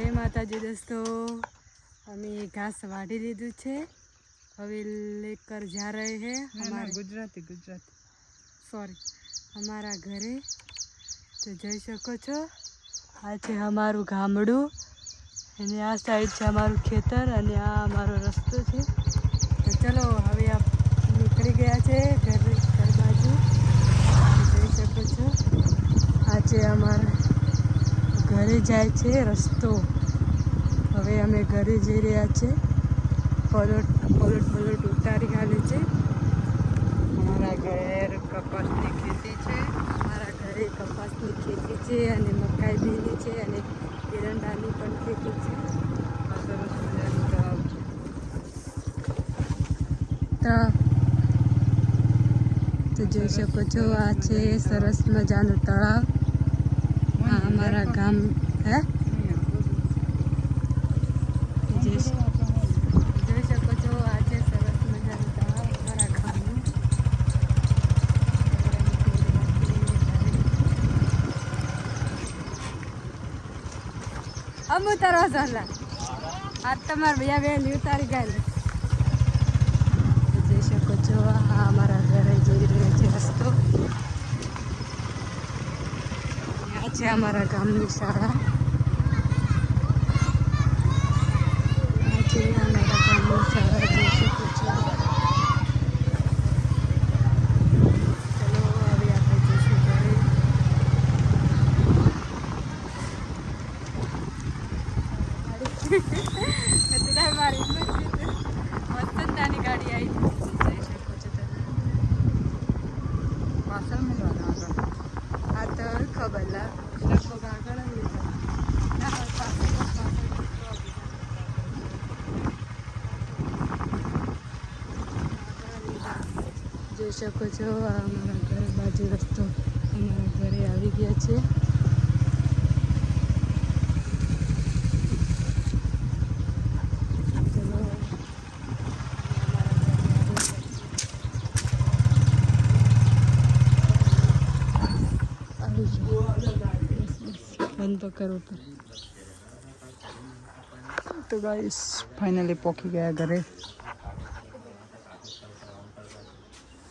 જય માતાજી દોસ્તો. અમે ઘાસ વાઢી લીધું છે. હવે લેકર જા રહે હે અમારા. ગુજરાતી ગુજરાતી. સોરી અમારા ઘરે. તો જઈ શકો છો. આ છે અમારું ગામડું. અને આ સાઈડ છે અમારું ખેતર અને આ અમારો રસ્તો છે. તો ચલો હવે આ નીકળી ગયા છે ઘર ઘર બાજુ. જઈ શકો છો. આ છે અમારા ઘરે જાય છે રસ્તો. હવે અમે ઘરે જઈ રહ્યા છે. પલટ પલટ પલટ ઉતારી હાલે છે. અમારા ઘેર કપાસની ખેતી છે. અમારા ઘરે કપાસની ખેતી છે અને મકાઈ બીની છે અને એરંડાની પણ ખેતી છે. તો જોઈ શકો છો, આ છે સરસ મજાનું તળાવ. આ અમારા ગામ હે? જોઈ શકો છો આ તમારા ભૈયા બેન ઉતારી ગયા જઈ શકો છો આ અમારા ઘરે જઈ રહ્યો છે રસ્તો. છે અમારા ગામની શાળા આ છે અમારા ગામની શાળા જોઈ શકો છો ચલો હવે આપણે જઈશું ઘરે કચરા મારી મસ્તંદાની ગાડી આવી જઈ શકો છો તમે પાછળ મળવાનું આગળ આ તો ખબર લા લગભગ આગળ જ લીધા. ના, પાછળ, પાછળ જોઈ શકો છો. અમારા ઘર બાજુ રસ્તો અમારા ઘરે આવી ગયા છે. બંધ તો કરવું પડે. તો ગાઈસ ફાઇનલી પહોંચી ગયા ઘરે.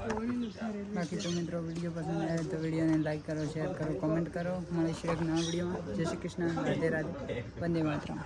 બાકી તો મિત્રો વીડિયો પસંદ આવે તો વિડીયોને લાઈક કરો શેર કરો કોમેન્ટ કરો. મળીશું એક નવા વિડીયોમાં. જય શ્રી કૃષ્ણ. રાધે રાધે. વંદે માતરમ.